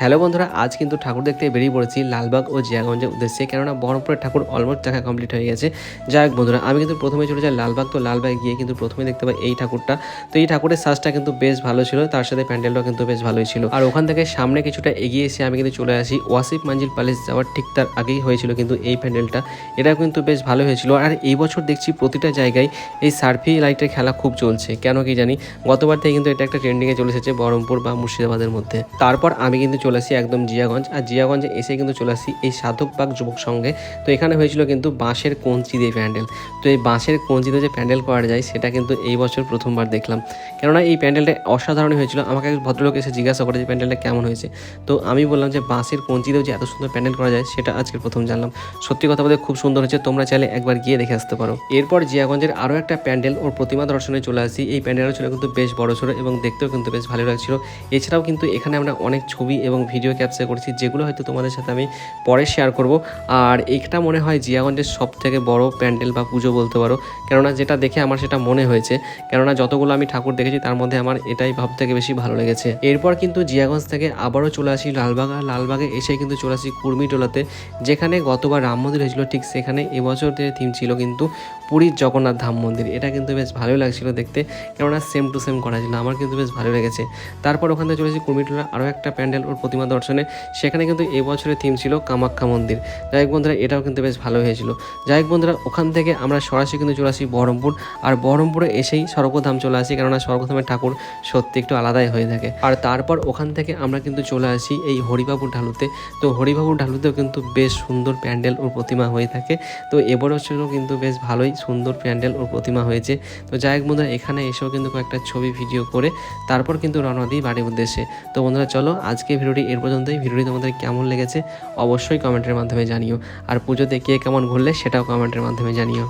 Hello বন্ধুরা, আজ কিন্তু ঠাকুর দেখতে বেরিয়ে পড়েছি লালবাগ ও জিয়াগঞ্জের উদ্দেশ্যে। কেননা বহরমপুরের ঠাকুর অলমোস্ট দেখা কমপ্লিট হয়ে গেছে। যাই হোক বন্ধুরা, আমি কিন্তু প্রথমে চলে যাই লালবাগ। তো লালবাগ গিয়ে কিন্তু প্রথমে দেখতে পাই এই ঠাকুরটা। তো এই ঠাকুরের সাজটা কিন্তু বেশ ভালো ছিল, তার সাথে প্যান্ডেলটাও কিন্তু বেশ ভালোই ছিল। আর ওখান থেকে সামনে কিছুটা এগিয়ে এসে আমি কিন্তু চলে আসি ওয়াসিফ মাঞ্জিল প্যালেস যাওয়ার ঠিক তার আগেই হয়েছিল কিন্তু এই প্যান্ডেলটা। এটাও কিন্তু বেশ ভালো হয়েছিল। আর এই বছর দেখছি প্রতিটা জায়গায় এই সার্ফি লাইটের খেলা খুব চলছে। কেন কি জানি, গতবার থেকে কিন্তু এটা একটা ট্রেন্ডিংয়ে চলে এসেছে বহরমপুর বা মুর্শিদাবাদের মধ্যে। তারপর আমি কিন্তু চলে আসি একদম জিয়াগঞ্জ। আর জিয়াগঞ্জে এসে কিন্তু চলে আসি এই সাধক সাধকবাগ যুবক সঙ্গে। তো এখানে হয়েছিল কিন্তু বাঁশের কঞ্চি দিয়ে প্যান্ডেল। তো এই বাঁশের কঞ্চিতে যে প্যান্ডেল করা যায়, সেটা কিন্তু এই বছর প্রথমবার দেখলাম। কেননা এই প্যান্ডেলটা অসাধারণ হয়েছিল। আমাকে এক ভদ্রলোক এসে জিজ্ঞাসা করে যে প্যান্ডেলটা কেমন হয়েছে। তো আমি বললাম যে বাঁশের কঞ্চিতেও যে এত সুন্দর প্যান্ডেল করা যায়, সেটা আজকে প্রথম জানলাম। সত্যি কথা বলতে খুব সুন্দর হয়েছে। তোমরা চাইলে একবার গিয়ে দেখে আসতে পারো। এরপর জিয়াগঞ্জের আরও একটা প্যান্ডেল ওর প্রতিমা দর্শনে চলে আসি এই প্যান্ডেলও ছিল কিন্তু বেশ বড় ছিল এবং দেখতেও কিন্তু বেশ ভালো লাগছিল। এছাড়াও কিন্তু এখানে আমরা অনেক ছবি এবং ভিডিও ক্যাপচার করেছি, যেগুলো হয়তো তোমাদের সাথে আমি পরে শেয়ার করব। আর এইটা মনে হয় জিয়াগঞ্জের সব থেকে বড় প্যান্ডেল বা পুজো বলতে পারো। কেননা যেটা দেখে আমার সেটা মনে হয়েছে। কেননা যতগুলো আমি ঠাকুর দেখেছি, তার মধ্যে আমার এটাই ভাব থেকে বেশি ভালো লেগেছে। এরপর কিন্তু জিয়াগঞ্জ থেকে আবারও চলে আসি লালবাগ। আর লালবাগে এসে কিন্তু চলে আসি কুর্মিটোলাতে, যেখানে গতবার রাম মন্দির হয়েছিল, ঠিক সেখানে এবছর থিম ছিল কিন্তু পুরীর জগন্নাথ ধাম মন্দির। এটা কিন্তু বেশ ভালোই লাগছিল দেখতে। কেননা সেম টু সেম করা ছিল, আমার কিন্তু বেশ ভালো লেগেছে। তারপর ওখান থেকে চলেছি কুর্মিটোলা। আরও একটা প্যান্ডেল, ওর প্রতিমা দর্শনে। সেখানে কিন্তু এবছরের থিম ছিল কামাখ্যা মন্দির। যাই হোক বন্ধুরা, এটাও কিন্তু বেশ ভালো হয়েছিল। যাই হোক বন্ধুরা, ওখান থেকে আমরা সরাসরি কিন্তু চলে আসি বহরমপুর। আর বহরমপুরে এসেই স্বর্গধাম চলে আসি, কেননা স্বর্গধামের ঠাকুর সত্যি একটু আলাদাই হয়ে থাকে। আর তারপর ওখান থেকে আমরা কিন্তু চলে আসি এই হরিবাবুর ঢালুতে। তো হরিবাবুর ঢালুতেও কিন্তু বেশ সুন্দর প্যান্ডেল ও প্রতিমা হয়ে থাকে। তো হচ্ছিল কিন্তু বেশ ভালোই সুন্দর প্যান্ডেল ওর প্রতিমা হয়েছে। তো যাই হোক বন্ধুরা, এখানে এসেও কিন্তু কয়েকটা ছবি, ভিডিও করে তারপর কিন্তু রওনা দিই বাড়ির উদ্দেশ্যে। তো বন্ধুরা, চলো আজকে ভিডিওটি এর পর্যন্তই। ভিডিওটি তোমাদের কেমন লেগেছে অবশ্যই কমেন্টের মাধ্যমে জানিও। আর পুজোতে কে কেমন ঘুরলে সেটাও কমেন্টের মাধ্যমে জানিও।